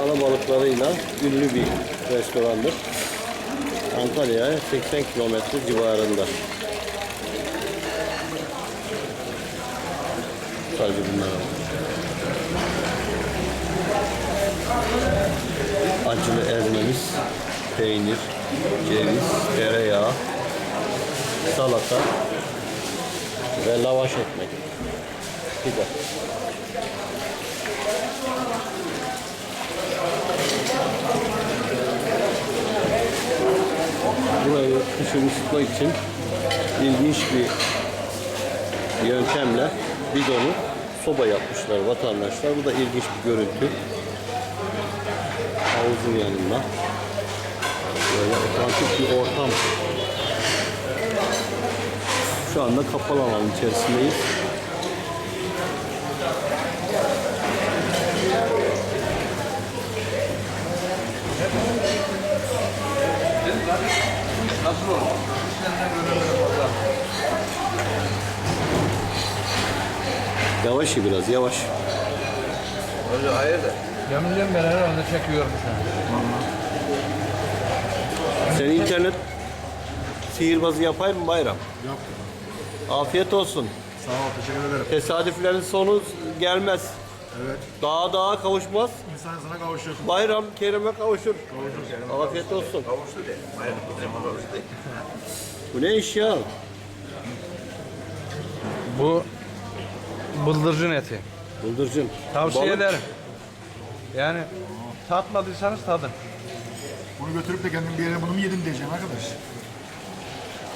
Alabalıklarıyla ünlü bir restorandır. Antalya'ya 80 kilometre civarında. Sadece bunlar var. Acılı ezmemiz, peynir, ceviz, tereyağı, salata ve lavaş ekmek. Pide. Burayı kışın ısıtmak için ilginç bir yöntemle bidonu soba yapmışlar vatandaşlar. Bu da ilginç bir görüntü. Havuzun yanında. Böyle otantik bir ortam. Şu anda kapalı alan içerisindeyiz. Yavaş biraz yavaş. Öyle hayırdır? Gömüleceğim ben herhalde çekiyorum şu an. Senin internet sihirbazı yapayım mı bayram? Yap. Afiyet olsun. Sağ ol, teşekkür ederim. Tesadüflerin sonu gelmez. Evet, Dağa dağa kavuşmaz. insan insana kavuşur. Bayram kerime kavuşur. Kavuşur. Afiyet olsun. Kavuştu de. Hayır, bu kavuştu de. Bu ne iş ya? Bu bıldırcın eti. Bıldırcın. Tavsiye Balık. ederim. Yani tatmadıysanız tadın. Bunu götürüp de kendim bir yere bunu mu yedim diyeceğim arkadaş.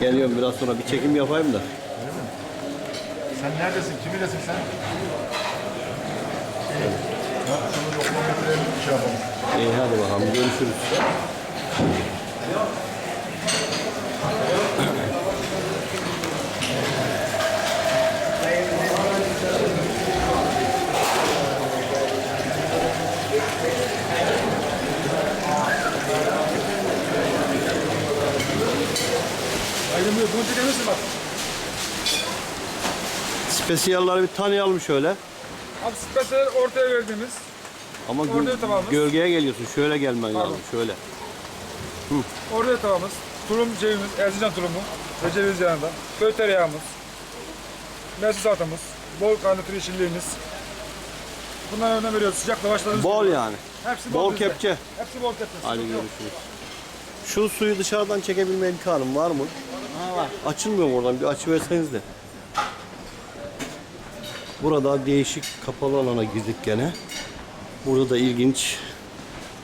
Geliyorum biraz sonra bir çekim yapayım da. Sen neredesin, kimilesin sen? İyi. Ya şunu yokluğa götürelim, şey yapalım. İyi hadi bakalım görüşürüz. Spesiyalları bir tanıyalım şöyle. Abi spesiyel ortaya verdiğimiz Ama gö- Orada tamamız. gölgeye geliyorsun. Şöyle gelmen Pardon. lazım. Şöyle. ortaya tavamız, tulum cevimiz, Erzincan tulumu ve ceviz yanında, köy tereyağımız, mersi salatamız, bol garnitür yeşilliğimiz. Bunlara önem veriyoruz. Sıcak lavaşlarımız. Bol yani. Hepsi bol, Bol bizde. kepçe. Hepsi bol kepçe. Hadi yok. görüşürüz. Şu suyu dışarıdan çekebilme imkanım var mı? var. Açılmıyor mu oradan? Bir açıverseniz de. Burada değişik kapalı alana girdik gene. Burada da ilginç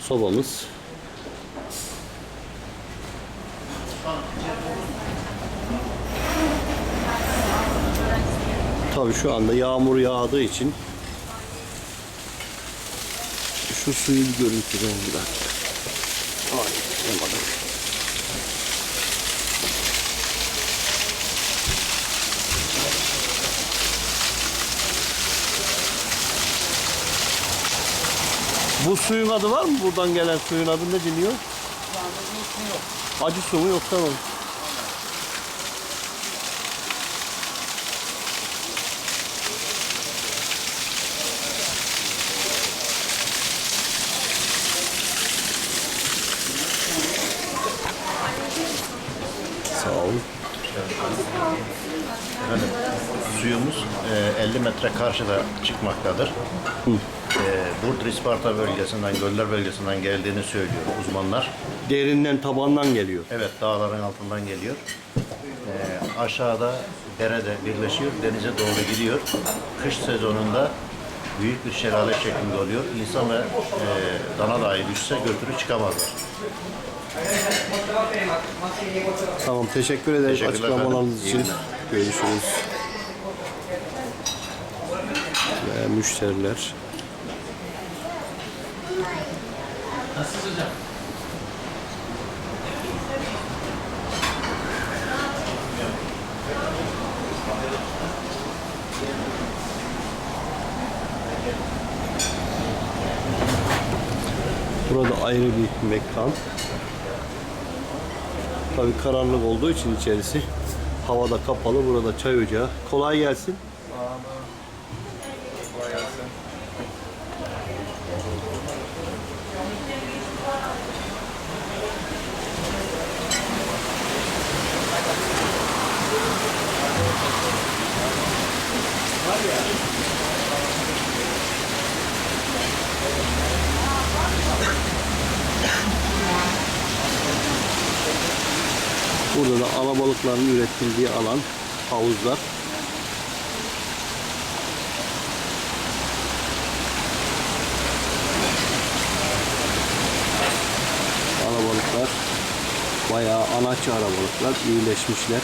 sobamız. Tabii şu anda yağmur yağdığı için şu suyu görüntüleyelim bir dakika. Ay, yapamadım. Bu suyun adı var mı? Buradan gelen suyun adı ne deniyor? Acı su mu yok tamam. Sağ olun. Efendim, suyumuz e, 50 metre karşıda çıkmaktadır. E, Burdur İsparta bölgesinden, Göller bölgesinden geldiğini söylüyor uzmanlar. Derinden tabandan geliyor. Evet, dağların altından geliyor. E, aşağıda derede birleşiyor, denize doğru gidiyor. Kış sezonunda büyük bir şelale şeklinde oluyor. İnsan ve e, dana dahi düşse götürü çıkamazlar. Tamam teşekkür ederiz Teşekkürler açıklamalarınız efendim. için. İyi. Görüşürüz. Ve müşteriler. Burada ayrı bir mekan. Tabii karanlık olduğu için içerisi Havada kapalı, burada çay ocağı. Kolay gelsin. Burada da alabalıkların üretildiği alan, havuzlar. Alabalıklar bayağı anaçı alabalıklar, iyileşmişler.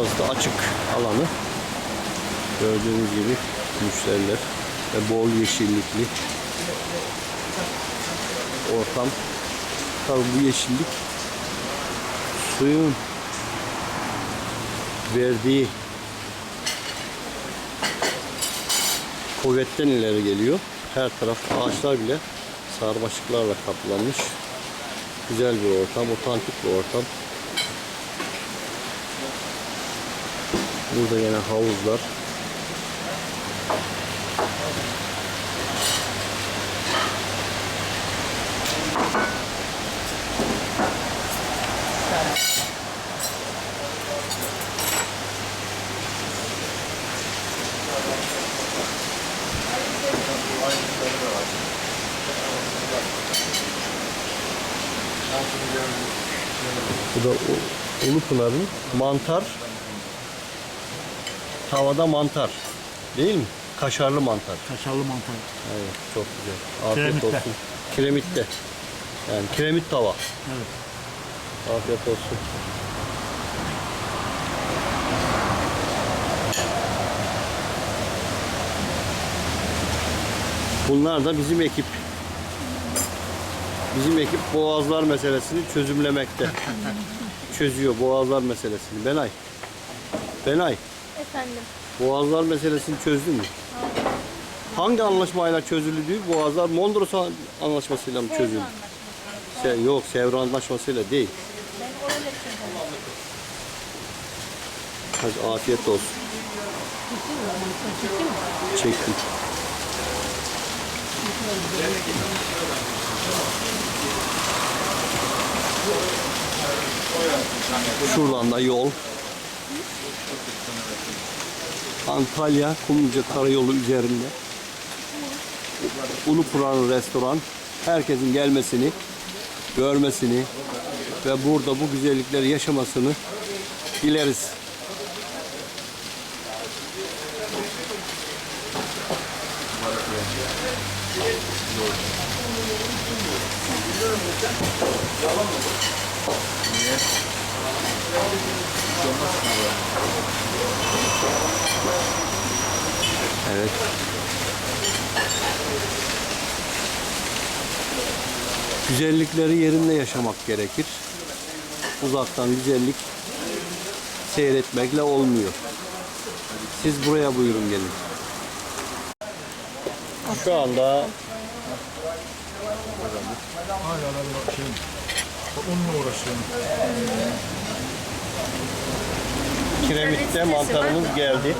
Burası da açık alanı. Gördüğünüz gibi müşteriler ve bol yeşillikli ortam. Tabii bu yeşillik suyun verdiği kuvvetten ileri geliyor. Her taraf ağaçlar bile sarmaşıklarla kaplanmış. Güzel bir ortam, otantik bir ortam. Burada yine havuzlar. Bu da Ulupınar'ın mantar tavada mantar. Değil mi? Kaşarlı mantar. Kaşarlı mantar. Evet, çok güzel. Afiyet Kiremitte. olsun. Kiremitte. Yani kiremit tava. Evet. Afiyet olsun. Bunlar da bizim ekip. Bizim ekip boğazlar meselesini çözümlemekte. Çözüyor boğazlar meselesini. Benay. Benay. Efendim. Boğazlar meselesini çözdün mü? Hangi anlaşmayla çözüldü? Boğazlar Mondros anlaşmasıyla mı çözüldü? Şey, yok, Sevr anlaşmasıyla değil. Ben öyle çözdüm. Hadi afiyet olsun. Çektim. Şuradan da yol. Antalya Kumluca Karayolu üzerinde. Ulupınar Restoran. Herkesin gelmesini, görmesini ve burada bu güzellikleri yaşamasını dileriz. Evet. Güzellikleri yerinde yaşamak gerekir. Uzaktan güzellik seyretmekle olmuyor. Siz buraya buyurun gelin. Şu anda Hala da bir şey. Onunla uğraşıyorum. Kiremitte mantarımız geldi.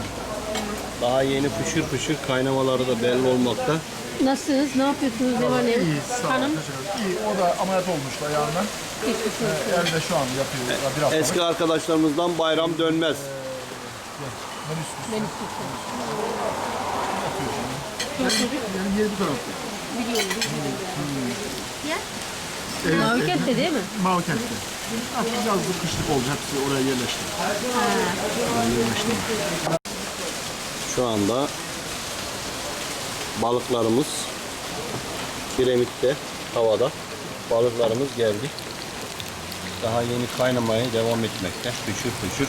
Daha yeni fışır fışır kaynamaları da belli olmakta. Nasılsınız? Ne yapıyorsunuz? Ne yok? İyi, sağ olun. Hanım Teşekkür ederim. İyi, o da ameliyat olmuştu ayağından. geçmiş olsun. Ee, Evde şu an yapıyor. Ya bir hafta. Eski arkadaşlarımızdan bayram dönmez. Ben istiyorsun. Yani yeri bu tarafta. Biliyorum. biliyorum. Ya? Evet, Mavi kentte değil mi? Mavi kentte. Artık yazlık kışlık olacak. Oraya yerleşti. Oraya yerleşti. Şu anda balıklarımız kiremitte, tavada balıklarımız geldi. Daha yeni kaynamaya devam etmekte. Fışır fışır.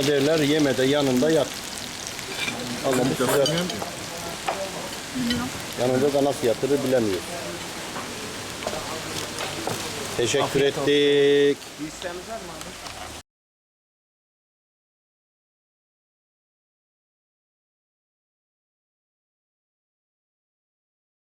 Buna derler yemede yanında yat. Bu sıcak. Yanında da nasıl yatırır bilemiyor. Teşekkür ettik. Bir isteğiniz var mı abi?